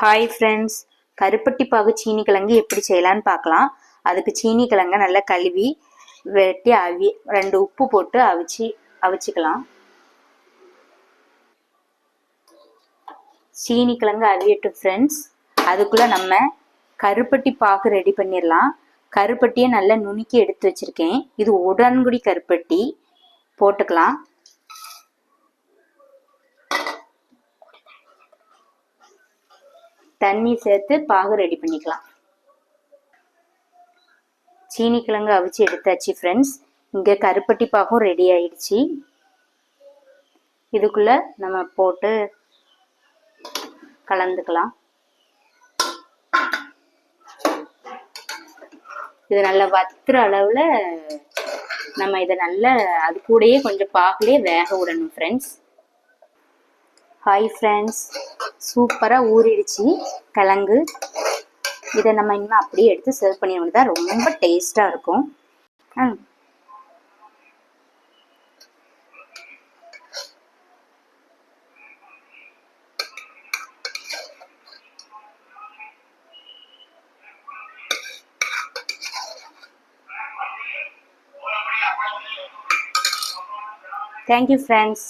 Hi friends கருப்பட்டி பாகு சீனி கிழங்கு எப்படி செய்யலான்னு பார்க்கலாம். அதுக்கு சீனி கிழங்க நல்லா கழுவி வெட்டி அவி ரெண்டு உப்பு போட்டு அவிச்சு அவிச்சுக்கலாம். சீனி கிழங்கு அவியட்டும் ஃப்ரெண்ட்ஸ் அதுக்குள்ளே நம்ம கருப்பட்டி பாகு ரெடி பண்ணிடலாம். கருப்பட்டியை நல்லா நுணுக்கி எடுத்து வச்சுருக்கேன். இது உடன்குடி கருப்பட்டி. போட்டுக்கலாம். தண்ணி சேர்த்து பாகு ரெடி பண்ணிக்கலாம். சீனி கிழங்கு அவிச்சு எடுத்தாச்சு ஃப்ரெண்ட்ஸ் இங்கே கருப்பட்டி பாகும் ரெடி ஆயிடுச்சு. இதுக்குள்ள நம்ம போட்டு கலந்துக்கலாம். இது நல்லா வத்துற அளவில் நம்ம இதை நல்லா அது கூடயே கொஞ்சம் பாகுலேயே வேக விடணும் ஃப்ரெண்ட்ஸ் ஹாய் ஃப்ரெண்ட்ஸ் சூப்பராக ஊறிடுச்சு. கிழங்கு. இதை நம்ம இன்னும் அப்படியே எடுத்து சர்வ் பண்ணி தான் ரொம்ப டேஸ்ட்டாக இருக்கும். ம் தேங்க்யூ ஃப்ரெண்ட்ஸ்